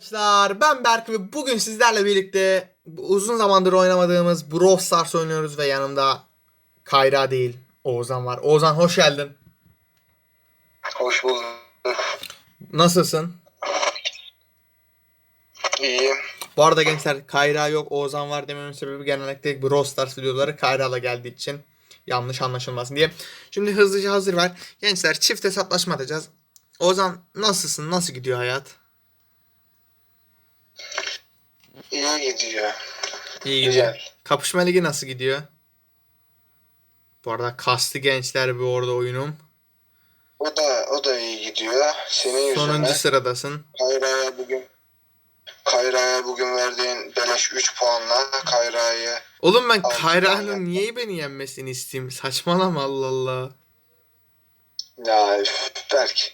Arkadaşlar ben Berk ve bugün sizlerle birlikte uzun zamandır oynamadığımız Brawl Stars oynuyoruz ve yanımda Kayra değil Oğuzhan var. Oğuzhan hoş geldin. Hoş bulduk. Nasılsın? İyiyim. Bu arada gençler Kayra yok Oğuzhan var dememin sebebi genellikle Brawl Stars videoları Kayra'la geldiği için yanlış anlaşılmasın diye. Şimdi hızlıca hazır ver. Gençler çift hesaplaşma atacağız. Oğuzhan nasılsın? Nasıl gidiyor hayat? İyi gidiyor. İyi gidiyor. Güzel. Kapışma ligi nasıl gidiyor? Bu arada kastı gençler bir orada oyunum. O da o da iyi gidiyor. Senin Sonuncu yüzünden sıradasın. Kayra'ya bugün Kayra'ya bugün verdiğin beleş 3 puanla Kayra'yı Oğlum ben Kayra'nın niye beni yenmesini isteyeyim? Saçmalama Allah Allah. ya Berk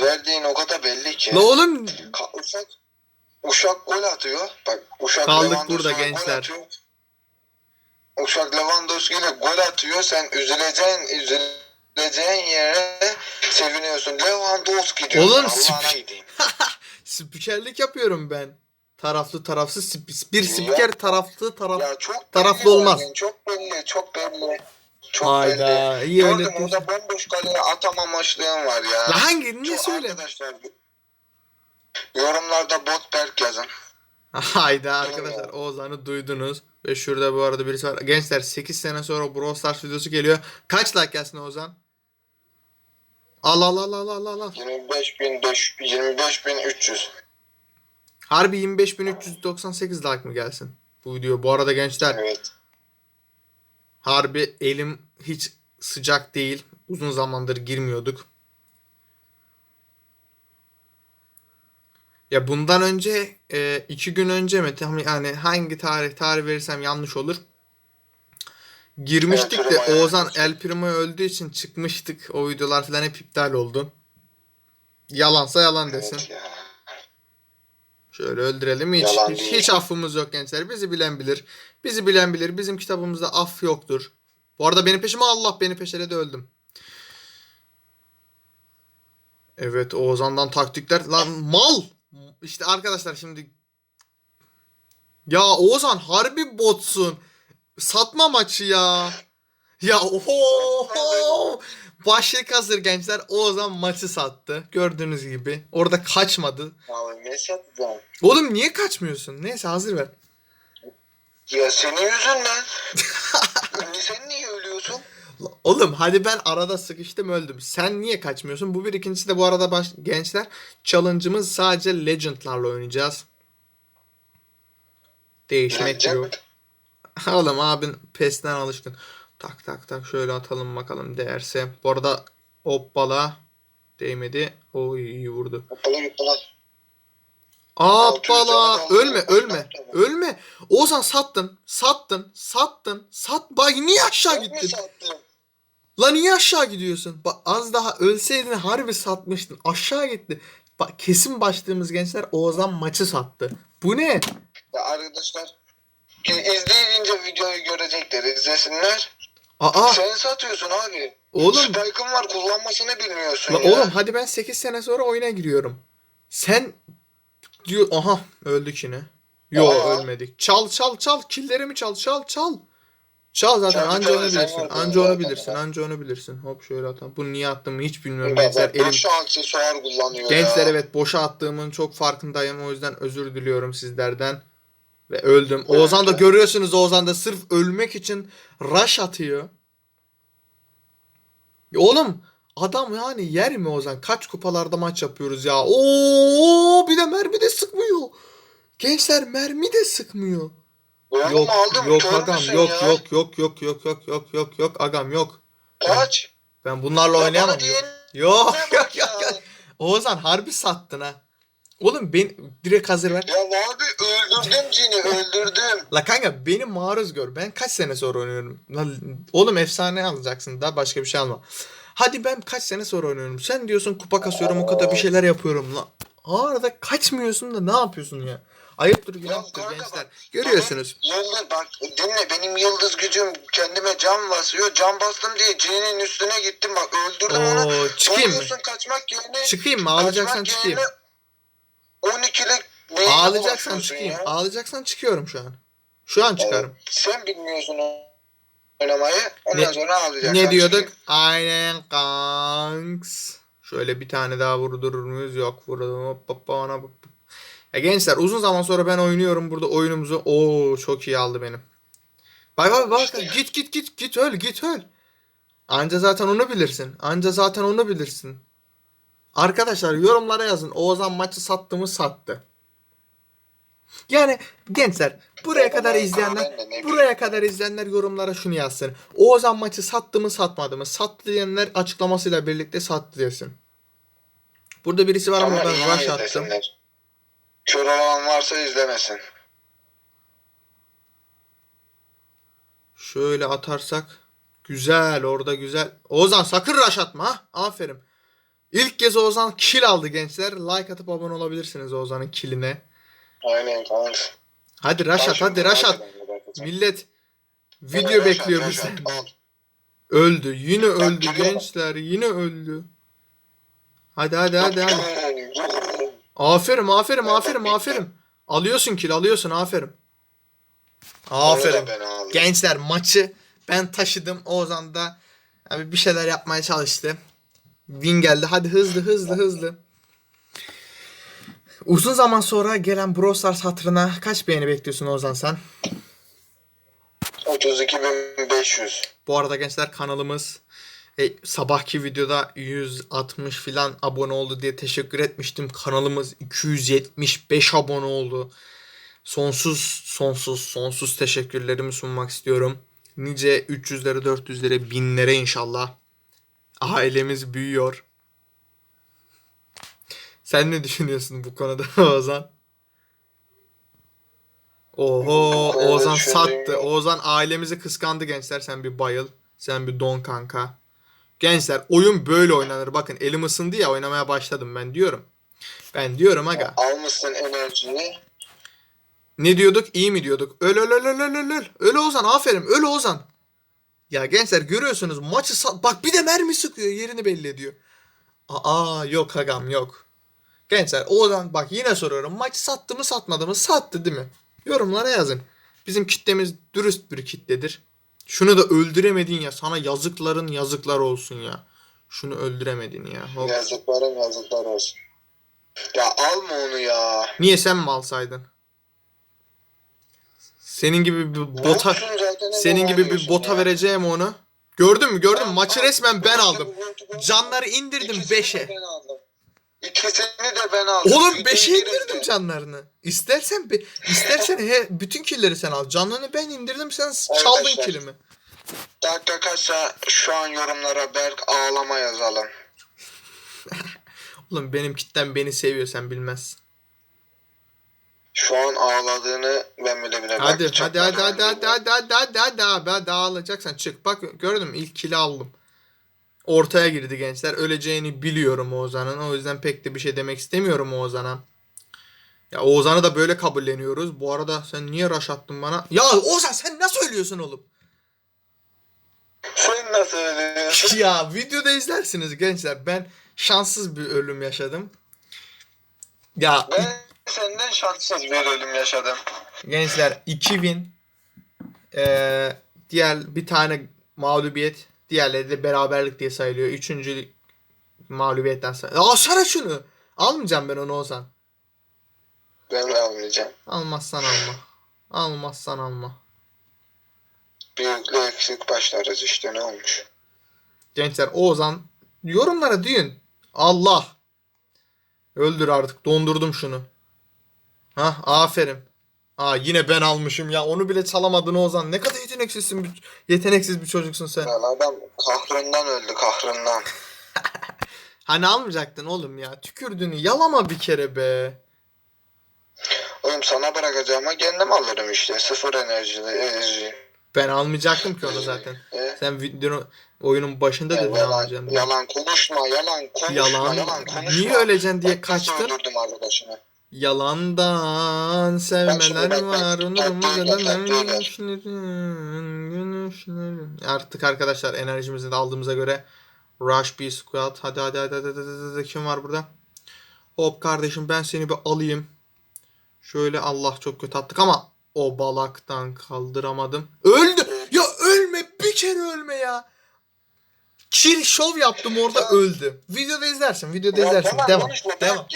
verdiğin o kadar belli ki. La oğlum Ka- Uşak Uşak gol atıyor. Bak Uşak Kaldık burada gençler. Uşak Lewandowski ile gol atıyor. Sen üzüleceğin üzüleceğin yere seviniyorsun. Lewandowski diyorsun. Oğlum, sp- spikerlik yapıyorum ben. Taraflı tarafsız sp- bir spiker taraflı taraf. Ya çok Taraflı belli olmaz. yani, Çok belli, çok belli. Çok belli. Hayda iyi Gördüm öyle. orada bomboş kaleye atamamışlığın var ya. La hangi ne Çok söyle? Arkadaşlar yorumlarda bot Berk yazın. Hayda arkadaşlar Oğuzhan'ı duydunuz. Ve şurada bu arada birisi var. Gençler 8 sene sonra Brawl Stars videosu geliyor. Kaç like gelsin Oğuzhan? Al al al al al al. al. 25.500 25.300. Harbi 25.398 like mı gelsin? Bu video. Bu arada gençler Evet. Harbi elim hiç sıcak değil. Uzun zamandır girmiyorduk. Ya bundan önce e, iki gün önce mi tam yani hangi tarih tarih verirsem yanlış olur. Girmiştik El de Primo'ya Oğuzhan girmiştik. El Primo öldüğü için çıkmıştık. O videolar falan hep iptal oldu. Yalansa yalan desin. Evet ya. Şöyle öldürelim hiç Yalan hiç, değil. hiç affımız yok gençler. Bizi bilen bilir. Bizi bilen bilir. Bizim kitabımızda af yoktur. Bu arada benim peşime Allah beni peşeledi öldüm. Evet Oğuzhan'dan taktikler. Lan mal. İşte arkadaşlar şimdi ya Oğuzhan harbi botsun. Satma maçı ya. Ya oho. Başlık hazır gençler. Oğuzhan maçı sattı. Gördüğünüz gibi. Orada kaçmadı. Abi ne satacağım? Oğlum niye kaçmıyorsun? Neyse hazır ver. Ya senin yüzünden. Sen niye ölüyorsun? Oğlum hadi ben arada sıkıştım öldüm. Sen niye kaçmıyorsun? Bu bir ikincisi de bu arada baş... gençler challenge'ımız sadece legend'larla oynayacağız. Değişmek yok. Oğlum abin PES'ten alışkın. Tak tak tak şöyle atalım bakalım değerse. Bu arada hoppala değmedi. O iyi vurdu. Hoppala hoppala. Kaldı. ölme ölme ölme. Ozan sattın sattın sattın sat. Bak niye aşağı gittin? Lan niye aşağı gidiyorsun? Bak az daha ölseydin harbi satmıştın. Aşağı gitti. Bak kesin başladığımız gençler Oğuzhan maçı sattı. Bu ne? Ya arkadaşlar izleyince videoyu görecekler. izlesinler. Aa Sen satıyorsun abi. oğlum. Spike'ın var kullanmasını bilmiyorsun La ya. oğlum hadi ben 8 sene sonra oyuna giriyorum. Sen diyor aha öldük yine. Yo Aa. ölmedik. Çal çal çal killerimi çal çal çal. Çal zaten Çaldı, anca onu bilirsin. Anca onu bilirsin. Anca onu bilirsin. Hop şöyle atalım. Bunu niye attığımı hiç bilmiyorum. Bak, Gençler elim boş aksesuar kullanıyor Gençler ya. evet boşa attığımın çok farkındayım. O yüzden özür diliyorum sizlerden. Ve öldüm. Evet. Oğuzhan da görüyorsunuz Oğuzhan da sırf ölmek için rush atıyor. Ya oğlum adam yani yer mi Oğuzhan? Kaç kupalarda maç yapıyoruz ya? Oo bir de mermi de sıkmıyor. Gençler mermi de sıkmıyor. Oğlum Yok aldım, yok kör agam yok ya? yok yok yok yok yok yok yok yok agam yok. Kaç? Ben bunlarla Ya oynayamam. diyen- Yok yok yok yok. Oğuzhan harbi sattın ha. Oğlum ben direkt hazır ver. Ya abi öldürdüm Cini öldürdüm. La kanka beni maruz gör. Ben kaç sene sonra oynuyorum. La, oğlum efsane alacaksın. Daha başka bir şey alma. Hadi ben kaç sene sonra oynuyorum. Sen diyorsun kupa kasıyorum o kadar bir şeyler yapıyorum. La arada kaçmıyorsun da ne yapıyorsun ya? Ayıptır günahtır kanka gençler. bak, Görüyorsunuz. Yıldız bak dinle benim yıldız gücüm kendime can basıyor. Can bastım diye Cini'nin üstüne gittim bak öldürdüm onu. Oo, çıkayım mı? Kaçmak yerine. Çıkayım mı? Kaçmak çıkayım. yerine bir kilik neye Ağlayacaksan ulaşıyorsun çıkayım. ya? Ağlayacaksan çıkıyorum şu an. Şu an çıkarım. Sen bilmiyorsun o- oynamayı. Ondan Ne- sonra ağlayacaksın. Ne diyorduk? çıkayım. Aynen kanks. Şöyle bir tane daha vurdurur muyuz? Yok vurdum. Hop, hop, ona, hop, hop. Ya gençler uzun zaman sonra ben oynuyorum burada oyunumuzu. Oo çok iyi aldı benim. Bak bak bak İşte. git git git git öl git öl. Anca zaten onu bilirsin. Anca zaten onu bilirsin. Arkadaşlar yorumlara yazın. Oğuzhan maçı sattı mı sattı. Yani gençler buraya kadar izleyenler buraya kadar izleyenler yorumlara şunu yazsın. Oğuzhan maçı sattı mı satmadı mı? Sattı diyenler açıklamasıyla birlikte sattı desin. Burada birisi var ama ben rush attım. izlesinler. Kör olan varsa izlemesin. Şöyle atarsak güzel orada güzel. Oğuzhan sakın rush atma ha. Aferin. İlk kez Oğuzhan kill aldı gençler. Like atıp abone olabilirsiniz Oğuzhan'ın killine. Aynen kanka. Hadi rush at hadi rush at. Millet video bekliyor bizden. Öldü. Yine öldü gençler. Yine öldü. Hadi hadi hadi hadi. Aferin aferin aferin aferin. Alıyorsun kill alıyorsun aferin. Aferin. Gençler maçı ben taşıdım. Oğuzhan da abi bir şeyler yapmaya çalıştı. Win geldi. Hadi hızlı hızlı hızlı. Uzun zaman sonra gelen Brawl Stars hatırına kaç beğeni bekliyorsun Ozan sen? 32.500. Bu arada gençler kanalımız e, sabahki videoda 160 filan abone oldu diye teşekkür etmiştim. Kanalımız 275 abone oldu. Sonsuz sonsuz sonsuz teşekkürlerimi sunmak istiyorum. Nice 300'lere 400'lere binlere inşallah. Ailemiz büyüyor. Sen ne düşünüyorsun bu konuda Ozan? Oho düşündüğüm sattı. Ozan ailemizi kıskandı gençler. Sen bir bayıl. Sen bir don kanka. Gençler oyun böyle oynanır. Bakın elim ısındı ya oynamaya başladım ben diyorum. Ben diyorum aga. Almışsın enerjiyi. Ne diyorduk? İyi mi diyorduk? Öl öl öl öl öl öl öl. Ozan aferin. Öl Ozan. Ya gençler görüyorsunuz maçı sa- bak bir de mermi sıkıyor yerini belli ediyor. Aa yok agam yok. Gençler Ozan bak yine soruyorum. Maçı sattı mı satmadı mı? Sattı değil mi? Yorumlara yazın. Bizim kitlemiz dürüst bir kitledir. Şunu da öldüremedin ya. Sana yazıkların yazıklar olsun ya. Şunu öldüremedin ya. Hop. Yazıkların yazıklar olsun. Ya alma onu ya. Niye sen mi alsaydın? Senin gibi bir bota senin gibi bir bota ya. vereceğim onu. Gördün mü? Gördün mü? Maçı resmen ben aldım. Canları indirdim İkisini de 5'e. İkisini de ben aldım. Oğlum Bütün 5'e birinde. indirdim canlarını. İstersen be, istersen he, bütün killeri sen al. Canlarını ben indirdim sen çaldın Arkadaşlar. kilimi. Dakika kaçsa şu an yorumlara Berk ağlama yazalım. Oğlum benim kitlem beni seviyor sen bilmezsin. Şu an ağladığını ben bile bile Hadi hadi hadi hadi hadi hadi hadi hadi hadi abi hadi ağlayacaksan çık. Bak gördün mü ilk kili aldım. Ortaya girdi gençler. Öleceğini biliyorum Oğuzhan'ın. O yüzden pek de bir şey demek istemiyorum Oğuzhan'a. Ya Oğuzhan'ı da böyle kabulleniyoruz. Bu arada sen niye rush attın bana? Ya Oğuzhan sen ne söylüyorsun oğlum? Sen nasıl söylüyorsun? ya videoda izlersiniz gençler. Ben şanssız bir ölüm yaşadım. Ya Ben senden şanssız bir ölüm yaşadım. Gençler 2000 eee diğer bir tane mağlubiyet diğerleri de beraberlik diye sayılıyor. Üçüncü mağlubiyetten sayılıyor. Alsana şunu. Almayacağım ben onu Ozan. Ben almayacağım. Almazsan alma. Almazsan alma. Büyükle eksik başlarız işte ne olmuş. Gençler Oğuzhan yorumlara deyin. Allah. Öldür artık. Dondurdum şunu. Ha aferin. Aa yine ben almışım ya. Onu bile çalamadın Oğuzhan. Ne kadar yeteneksizsin. bir- Yeteneksiz bir çocuksun sen. Lan adam kahrından öldü kahrından. Hani almayacaktın oğlum ya. Tükürdüğünü yalama bir kere be. Oğlum sana bırakacağıma kendim alırım işte. Sıfır enerjili enerji. Ben almayacaktım ki onu zaten. E? Sen videonun oyunun başında dedin yalan, almayacağım. yalan konuşma, yalan konuşma, Yalan. yalan, konuşma. Niye öleceksin diye nasıl kaçtın? öldürdüm arkadaşını. Yalandan sevmeler var. gülüşlerin. Artık arkadaşlar enerjimizi de aldığımıza göre Rush B Squad. Hadi hadi hadi hadi, hadi, hadi, hadi. Kim var burada? Hop kardeşim ben seni bir alayım. Şöyle Allah çok kötü attık ama o balaktan kaldıramadım. Öldü. Ya ölme bir kere ölme ya. Kill şov yaptım orada öldü. Videoda izlersin. Videoda izlersin. Devam. konuşma Devam.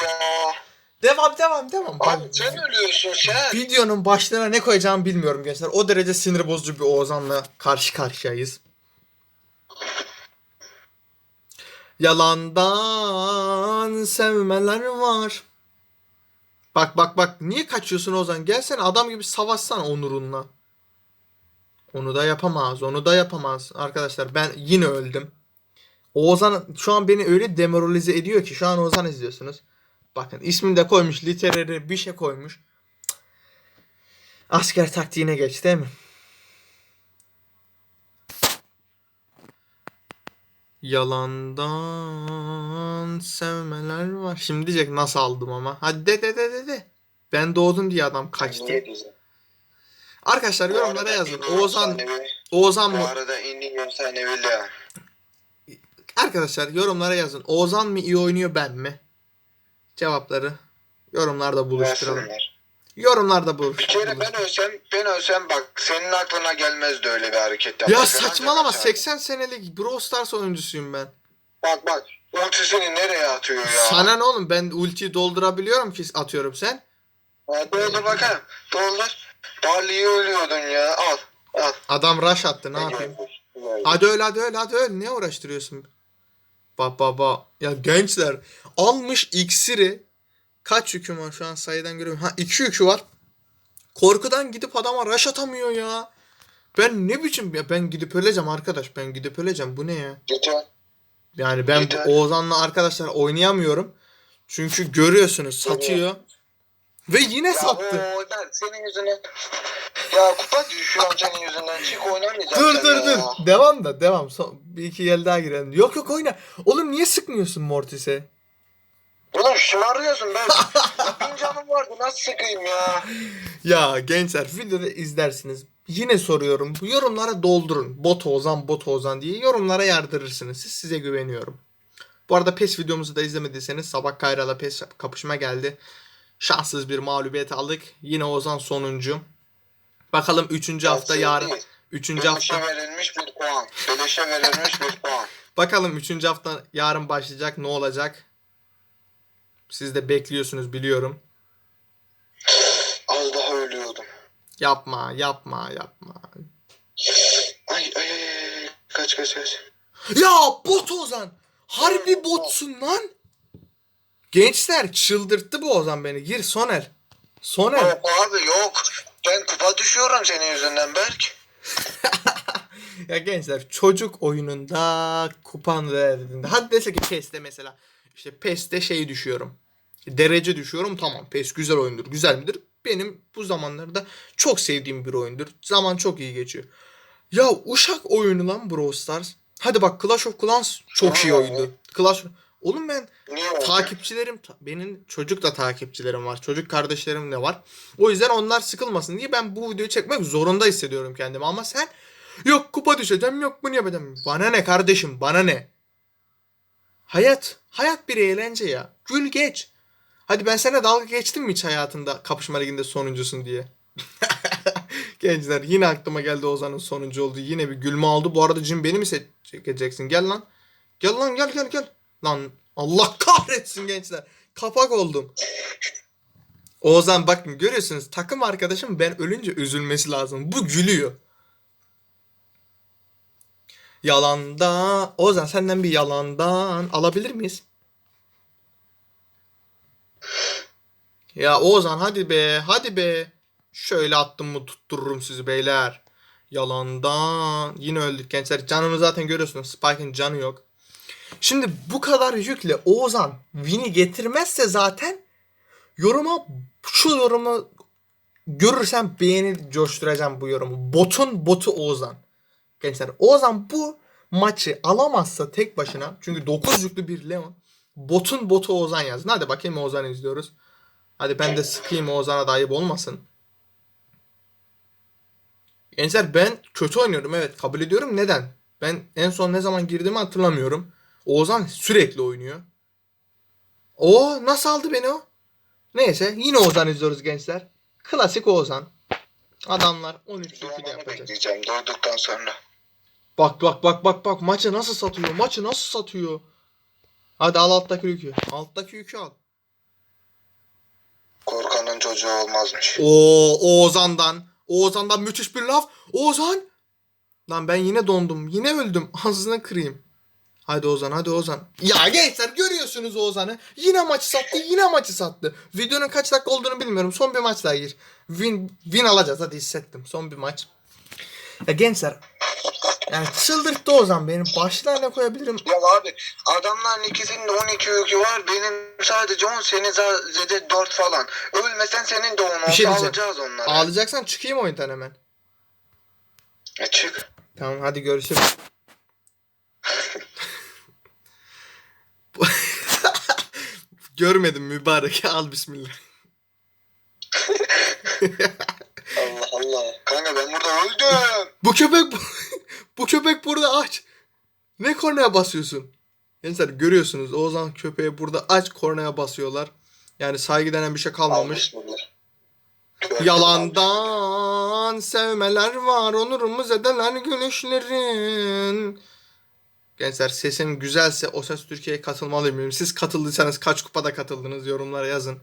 Devam devam devam. Bak, Abi sen ölüyorsun sen. videonun başlığına ne koyacağımı bilmiyorum gençler. O derece sinir bozucu bir Oğuzhan'la karşı karşıyayız. Yalandan sevmeler var. Bak bak bak niye kaçıyorsun Ozan? Gelsene adam gibi savaşsana onurunla. Onu da yapamaz. Onu da yapamaz. Arkadaşlar ben yine öldüm. Oğuzhan şu an beni öyle demoralize ediyor ki şu an Oğuzhan izliyorsunuz. Bakın ismini de koymuş. Literary bir şey koymuş. Asker taktiğine geç değil mi? Yalandan sevmeler var. Şimdi diyecek nasıl aldım ama. Hadi de de de de de. Ben doğdum diye adam kaçtı. Arkadaşlar Bu yorumlara arada yazın. Oğuzhan Oğuzhan Bu mı? arada iyi efsanevi Lea. Arkadaşlar yorumlara yazın. Oğuzhan mı iyi oynuyor ben mi? Cevapları yorumlarda buluşturalım. Versinler. Yorumlarda Bir buluşturalım. kere ben ölsem, ben ölsem bak senin aklına gelmezdi öyle bir hareket Ya yapmak. Sen saçmalama ancak 80 senelik Brawl Stars oyuncusuyum ben. Bak bak. Ultisini nereye atıyor ya? Sana ne oğlum ben ultiyi doldurabiliyorum ki atıyorum sen. Ha, doldur bakalım. Doldur. Barley'i ölüyordun ya. Al. Al. Adam rush attı ne yapayım? Hadi öl hadi öl hadi öl ne uğraştırıyorsun? Ba ba ba. Ya gençler almış iksiri kaç yükü var şu an sayıdan görüyorum. Ha iki yükü var. Korkudan gidip adama rush atamıyor ya. Ben ne biçim ya ben gidip öleceğim arkadaş ben gidip öleceğim bu ne ya? Geçen. Yani ben Yeter. Oğuzhan'la arkadaşlar oynayamıyorum. Çünkü görüyorsunuz satıyor. Ve yine Ya sattı. o ben senin yüzünden. Ya kupa düşüyorum senin yüzünden. Çık oynamayacağım. Dur dur ya. dur. Devam da devam. Son, bir iki el daha girelim. Yok yok oyna. Oğlum niye sıkmıyorsun Mortis'e? Şımarıyorsun ben. Bin canım vardı nasıl sıkayım ya? Ya gençler videoda izlersiniz. Yine soruyorum. Bu yorumlara doldurun. Bot Ozan, bot Ozan diye yorumlara yardırırsınız. Siz size güveniyorum. Bu arada PES videomuzu da izlemediyseniz Sabah Kayra'la PES kapışma geldi. Şanssız bir mağlubiyet aldık. Yine Ozan sonuncu. Bakalım 3. hafta şey yarın. değil. 3. Beleşe hafta. verilmiş bir puan. Beleşe verilmiş bir puan. Bakalım 3. hafta yarın başlayacak. Ne olacak? Siz de bekliyorsunuz biliyorum. Az daha ölüyordum. Yapma, yapma, yapma. Ay ay ay. Kaç kaç kaç. Ya bot Ozan. Harbi botsun lan. Gençler çıldırttı bu Ozan beni. Gir Soner. Soner. Yok abi yok. Ben kupa düşüyorum senin yüzünden Berk. ya gençler çocuk oyununda kupan verdiğinde. Hadi dese ki PES'te mesela. işte PES'te şey düşüyorum. Derece düşüyorum tamam. PES güzel oyundur. Güzel midir? Benim bu zamanlarda çok sevdiğim bir oyundur. Zaman çok iyi geçiyor. Ya uşak oyunu lan Brawl Stars. Hadi bak Clash of Clans çok iyi oyundu. Clash Oğlum ben takipçilerim ta- benim çocuk da takipçilerim var. Çocuk kardeşlerim de var. O yüzden onlar sıkılmasın diye ben bu videoyu çekmek zorunda hissediyorum kendimi. Ama sen yok kupa düşeceğim yok bunu yapacağım. Bana ne kardeşim bana ne? Hayat. Hayat bir eğlence ya. Gül geç. Hadi ben sana dalga geçtim mi hiç hayatında kapışma liginde sonuncusun diye? Gençler yine aklıma geldi Ozan'ın sonuncu olduğu. Yine bir gülme aldı. Bu arada Jim beni mi seçeceksin? Gel lan. Gel lan gel gel gel. Lan Allah kahretsin gençler. Kapak oldum. Oğuzhan bakın görüyorsunuz takım arkadaşım ben ölünce üzülmesi lazım. Bu gülüyor. Yalandan. Oğuzhan senden bir yalandan alabilir miyiz? Ya Oğuzhan hadi be hadi be. Şöyle attım mı tuttururum sizi beyler. Yalandan. Yine öldük gençler. Canını zaten görüyorsunuz. Spike'ın canı yok. Şimdi bu kadar yükle Oğuzhan Win'i getirmezse zaten yoruma şu yorumu görürsem beğeni coşturacağım bu yorumu. Botun botu Oğuzhan. Gençler Oğuzhan bu maçı alamazsa tek başına çünkü 9 yüklü bir Leon botun botu Oğuzhan yazın. Hadi bakayım Oğuzhan izliyoruz. Hadi ben de sıkayım Oğuzhan'a da ayıp olmasın. Gençler ben kötü oynuyorum evet kabul ediyorum. Neden? Ben en son ne zaman girdiğimi hatırlamıyorum. Oğuzhan sürekli oynuyor. O nasıl aldı beni o? Neyse yine Ozan izliyoruz gençler. Klasik Ozan. Adamlar 13 şekilde Doğmanı yapacak. bekleyeceğim doğduktan sonra. Bak bak bak bak bak maçı nasıl satıyor? Maçı nasıl satıyor? Hadi al alttaki yükü. Alttaki yükü al. Korkanın çocuğu olmazmış. Oo Oğuzhan'dan. Oğuzhan'dan müthiş bir laf. Oğuzhan. Lan ben yine dondum. Yine öldüm. Ağzına kırayım. Hadi Ozan hadi Ozan. Ya gençler görüyorsunuz Ozan'ı. Yine maçı sattı yine maçı sattı. Videonun kaç dakika olduğunu bilmiyorum. Son bir maç daha gir. Win, win alacağız hadi hissettim. Son bir maç. Ya gençler. Yani çıldırttı Ozan beni. Başlarına koyabilirim. Ya abi adamların ikisinin de 12 yükü var. Benim sadece 10 senin sadece 4 falan. Ölmesen senin de 10 olsa Bir şey alacağız onları. Ağlayacaksan çıkayım oyundan hemen. E çık. Tamam hadi görüşürüz. Görmedim mübarek. Al bismillah. Allah Allah. Kanka ben burada öldüm. Bu köpek bu köpek burada aç. Ne kornaya basıyorsun? Gençler görüyorsunuz Oğuzhan köpeği burada aç kornaya basıyorlar. Yani saygı denen bir şey kalmamış. Yalandan sevmeler var onurumuz edeler gülüşlerin. Gençler sesim güzelse O Ses Türkiye'ye katılmalı mıyım? Siz katıldıysanız kaç kupada katıldınız yorumlara yazın.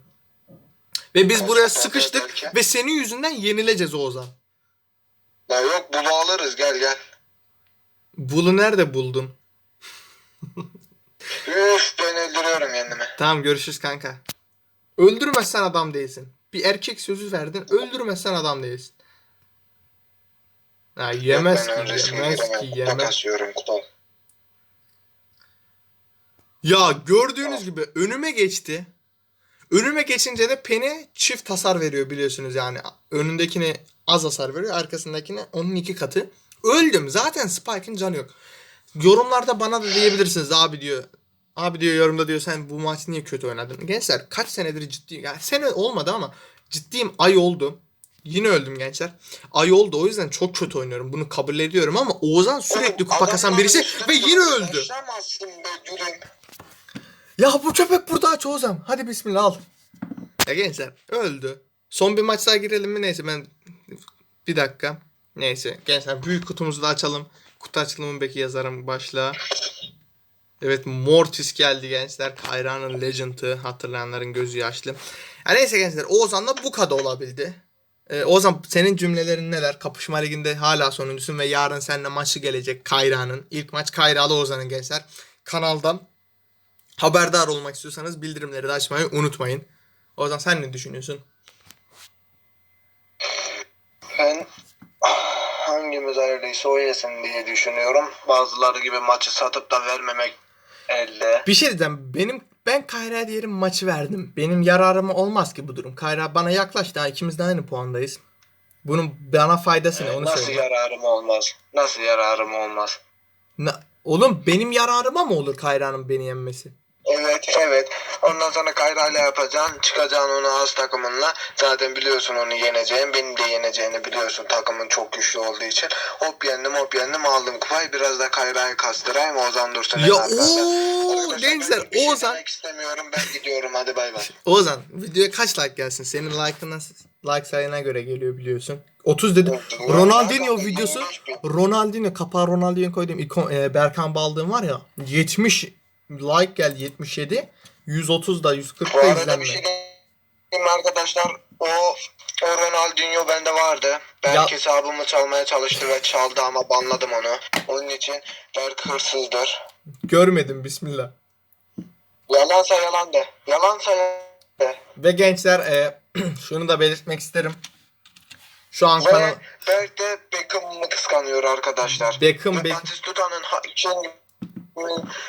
Ve biz buraya sıkıştık ve senin yüzünden yenileceğiz Oğuzhan. Ya yok bunu alırız gel gel. Bulu nerede buldun? Üf ben öldürüyorum kendimi. Tamam görüşürüz kanka. Öldürmezsen adam değilsin. Bir erkek sözü verdin. Öldürmezsen adam değilsin. Ha, yemez Yok, ki, yemez ki, yemez. Ya gördüğünüz gibi önüme geçti. Önüme geçince de Penny çift hasar veriyor biliyorsunuz yani. Önündekine az hasar veriyor, arkasındakine onun iki katı. Öldüm. Zaten Spike'ın canı yok. Yorumlarda bana da diyebilirsiniz abi diyor. Abi diyor yorumda diyor sen bu maç niye kötü oynadın? Gençler kaç senedir ciddi yani sene olmadı ama ciddiyim ay oldu. Yine öldüm gençler. Ay oldu o yüzden çok kötü oynuyorum. Bunu kabul ediyorum ama Oğuzhan sürekli kupa kasan birisi ve yine öldü. Ya bu köpek burada aç Oğuzhan. Hadi bismillah al. Ya gençler öldü. Son bir maç daha girelim mi? Neyse ben bir dakika. Neyse gençler büyük kutumuzu da açalım. Kutu açılımı belki yazarım başlığa. Evet Mortis geldi gençler. Kayra'nın Legend'ı hatırlayanların gözü yaşlı. Ya neyse gençler Oğuzhan'la bu kadar olabildi. Ee, Oğuzhan senin cümlelerin neler? Kapışma liginde hala sonuncusun ve yarın seninle maçı gelecek Kayra'nın. İlk maç Kayra'lı Oğuzhan'ın gençler. Kanaldan haberdar olmak istiyorsanız bildirimleri de açmayı unutmayın. O zaman sen ne düşünüyorsun? Ben hangimiz hayırlıysa o yesin diye düşünüyorum. Bazıları gibi maçı satıp da vermemek elde. Bir şey diyeceğim. Benim ben Kayra diyelim maçı verdim. Benim yararıma olmaz ki bu durum. Kayra bana yaklaş daha ikimiz de aynı puandayız. Bunun bana faydası ne onu Nasıl söyle. yararım olmaz? Nasıl yararım olmaz? Na- Oğlum benim yararıma mı olur Kayra'nın beni yenmesi? Evet evet. Ondan sonra kayrayla yapacaksın. Çıkacaksın onu az takımınla. Zaten biliyorsun onu yeneceğim. Benim de yeneceğini biliyorsun. Takımın çok güçlü olduğu için. Hop yendim hop yendim aldım kupayı. Biraz da kayrayı kastırayım. Ozan dursun. Ya ooo gençler şey Oğuzhan demek istemiyorum. Ben gidiyorum. Hadi bay bay. Oğuzhan videoya kaç like gelsin? Senin like'ına like sayına göre geliyor biliyorsun. 30 dedim. Ronaldinho videosu Ronaldinho kapağı Ronaldinho koydum ikon, e, Berkan Baldığım var ya 70 like geldi 77 130 da 140 Bu da izlenme. bir şey diyeyim arkadaşlar. O o Ronaldinho bende vardı. Berk Ya- hesabımı çalmaya çalıştı ve çaldı ama banladım onu. Onun için Berk hırsızdır. Görmedim bismillah. Yalansa yalan de. Yalansa yalan de. Ve gençler e, şunu da belirtmek isterim. Şu an kanal Berk de Beckham'ı kıskanıyor arkadaşlar. Beckham Beckham. Batistuta'nın ha-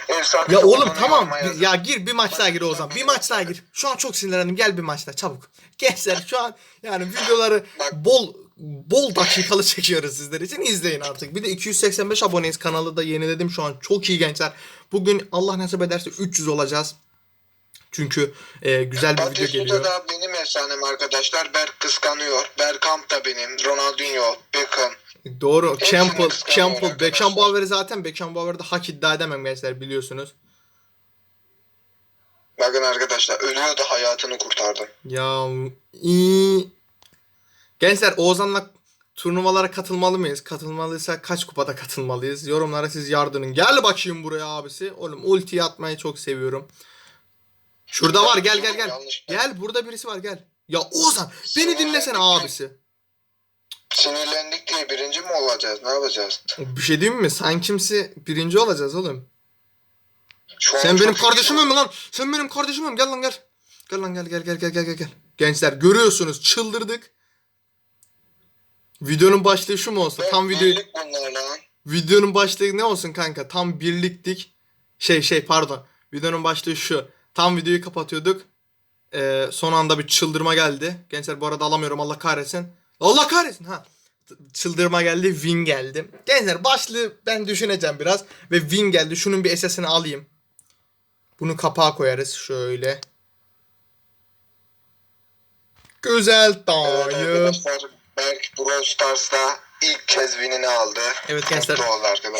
Efsane Ya oğlum tamam yazın. ya gir bir maç daha gir o zaman. Bir maç daha gir. Şu an çok sinirlendim. Gel bir maç daha çabuk. Gençler şu an yani videoları bol bol dakikalı çekiyoruz sizler için. izleyin artık. Bir de 285 aboneyiz. Kanalı da yeniledim şu an. Çok iyi gençler. Bugün Allah nasip ederse 300 olacağız. Çünkü e, güzel bir video Batistuta geliyor. da benim efsanem arkadaşlar. Berk kıskanıyor. Bergkamp da benim. Ronaldinho, Beckham. Doğru. Campbell, Campbell, arkadaşlar. Beckenbauer'i zaten Beckenbauer'da hak iddia edemem gençler biliyorsunuz. Bakın arkadaşlar ölüyordu hayatını kurtardım. Ya iyi. Gençler Oğuzhan'la turnuvalara katılmalı mıyız? Katılmalıysa kaç kupada katılmalıyız? Yorumlara siz yardırın. Gel bakayım buraya abisi. Oğlum ulti atmayı çok seviyorum. Şurada var gel gel gel. Gel burada birisi var gel. Ya Oğuzhan beni dinlesene abisi. Sinirlendik diye birinci mi olacağız? Ne yapacağız? Bir şey diyeyim mi? Sen kimsi birinci olacağız oğlum. Şu an Sen benim kardeşimim mi lan? Sen benim kardeşimim. Gel lan gel. Gel lan gel gel gel gel gel gel. Gençler görüyorsunuz çıldırdık. Videonun başlığı şu mu olsun? Ben Tam videoyu birlik bunlar lan. videonun başlığı ne olsun kanka? Tam birliktik. Şey şey pardon. Videonun başlığı şu. Tam videoyu kapatıyorduk. Ee, son anda bir çıldırma geldi. Gençler bu arada alamıyorum Allah kahretsin. Allah kahretsin ha. Çıldırma geldi, win geldi. Gençler başlığı ben düşüneceğim biraz. Ve win geldi. Şunun bir SS'ini alayım. Bunu kapağa koyarız şöyle. Güzel Evet dayı. arkadaşlar Berk Brawl Stars'ta ilk kez winini aldı. Evet gençler.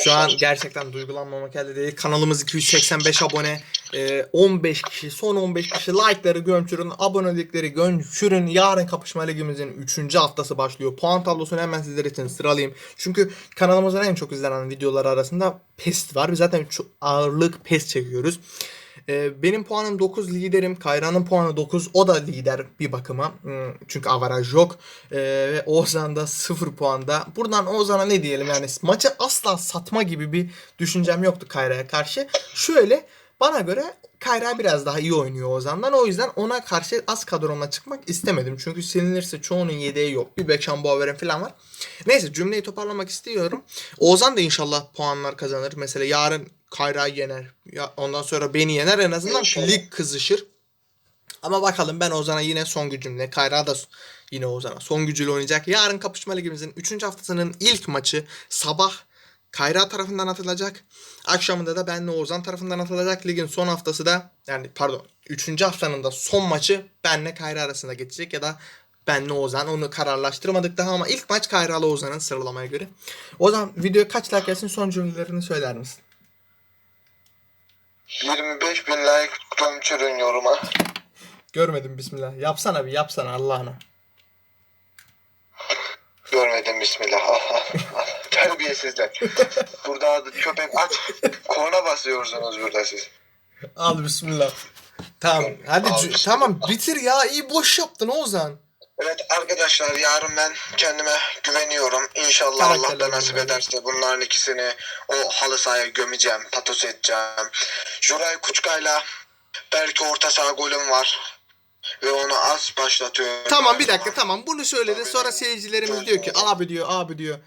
Şu an gerçekten duygulanmamak elde değil. Kanalımız 285 abone. Ee, 15 kişi, son 15 kişi like'ları gömçürün, abonelikleri gömçürün. Yarın kapışma ligimizin 3. haftası başlıyor. Puan tablosunu hemen sizler için sıralayayım. Çünkü kanalımızın en çok izlenen videoları arasında PES var. Biz zaten çok ağırlık PES çekiyoruz. Ee, benim puanım 9 liderim. Kayra'nın puanı 9. O da lider bir bakıma. Hmm, Çünkü avaraj yok. Ee, ve Oğuzhan da 0 puanda. Buradan Oğuzhan'a ne diyelim yani maçı asla satma gibi bir düşüncem yoktu Kayra'ya karşı. Şöyle bana göre Kayra biraz daha iyi oynuyor Oğuzhan'dan. O yüzden ona karşı az kadromla çıkmak istemedim. Çünkü silinirse çoğunun yedeği yok. Bir Beckham Bower'in falan var. Neyse cümleyi toparlamak istiyorum. Oğuzhan da inşallah puanlar kazanır. Mesela yarın Kayra yener. Ya ondan sonra beni yener. En azından İnşallah. lig kızışır. Ama bakalım ben Ozan'a yine son gücümle. Kayra da yine Ozan'a son gücüyle oynayacak. Yarın Kapışma Ligimizin 3. haftasının ilk maçı sabah Kayra tarafından atılacak. Akşamında da benle Ozan tarafından atılacak. Ligin son haftası da yani pardon 3. haftanın da son maçı benle Kayra arasında geçecek ya da benle Ozan onu kararlaştırmadık daha ama ilk maç Kayra'lı Ozan'ın sıralamaya göre. Ozan video kaç like gelsin son cümlelerini söyler misin? 25 bin like gömçürün yoruma. Görmedim bismillah. Yapsana bir yapsana Allah'ına. Görmedim bismillah. Terbiyesizler. Burada adı köpek aç. Korna basıyorsunuz burada siz. Al bismillah. Tamam. Hadi Al bismillah. tamam bitir ya. İyi boş yaptın Ozan. Evet arkadaşlar yarın ben kendime güveniyorum. İnşallah Karakterler Allah da nasip ederse bunların ikisini o halı sahaya gömeceğim, patos edeceğim. Juray Kuçka'yla belki orta saha golüm var. Ve onu az başlatıyorum. Tamam bir dakika tamam bunu söyledi. Sonra seyircilerimiz diyor ki abi diyor abi diyor.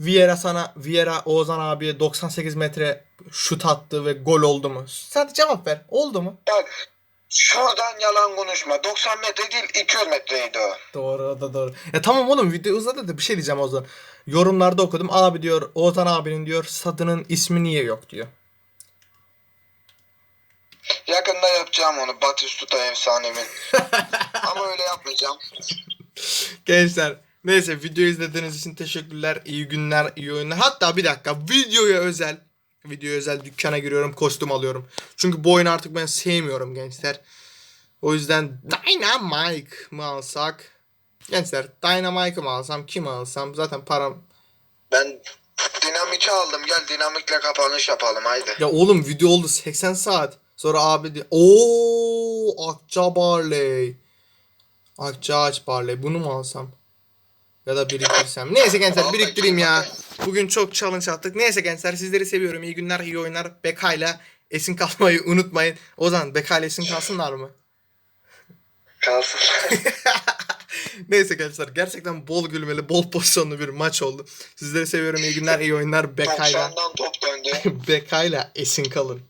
Vieira sana Vieira Oğuzhan abiye 98 metre şut attı ve gol oldu mu? Sen de cevap ver. Oldu mu? Bak şuradan yalan konuşma. 90 metre değil 200 metreydi o. Doğru da doğru. Ya tamam oğlum video uzadı da bir şey diyeceğim o zaman. Yorumlarda okudum. Abi diyor Oğuzhan abinin diyor stadının ismi niye yok diyor. Yakında yapacağım onu Batistuta efsanemin. Ama öyle yapmayacağım. Gençler neyse video izlediğiniz için teşekkürler. İyi günler, iyi oyunlar. Hatta bir dakika videoya özel videoya özel dükkana giriyorum, kostüm alıyorum. Çünkü bu oyunu artık ben sevmiyorum gençler. O yüzden Dynamite mı alsak? Gençler Dynamite'ı mı alsam, kim alsam? Zaten param... Ben dinamiki aldım. Gel dinamikle kapanış yapalım haydi. Ya oğlum video oldu 80 saat. Sonra abi de... Ooo Akça Barley. Akça Ağaç Barley. Bunu mu alsam? Ya da biriktirsem. Neyse gençler biriktireyim ya. Bugün çok challenge attık. Neyse gençler sizleri seviyorum. İyi günler, iyi oyunlar. Bekayla esin kalmayı unutmayın. Ozan Bekayla esin kalsınlar mı? Kalsın. Neyse gençler gerçekten bol gülmeli, bol pozisyonlu bir maç oldu. Sizleri seviyorum. İyi günler, iyi oyunlar. Bekayla. 90'dan top döndü. Bekayla esin kalın.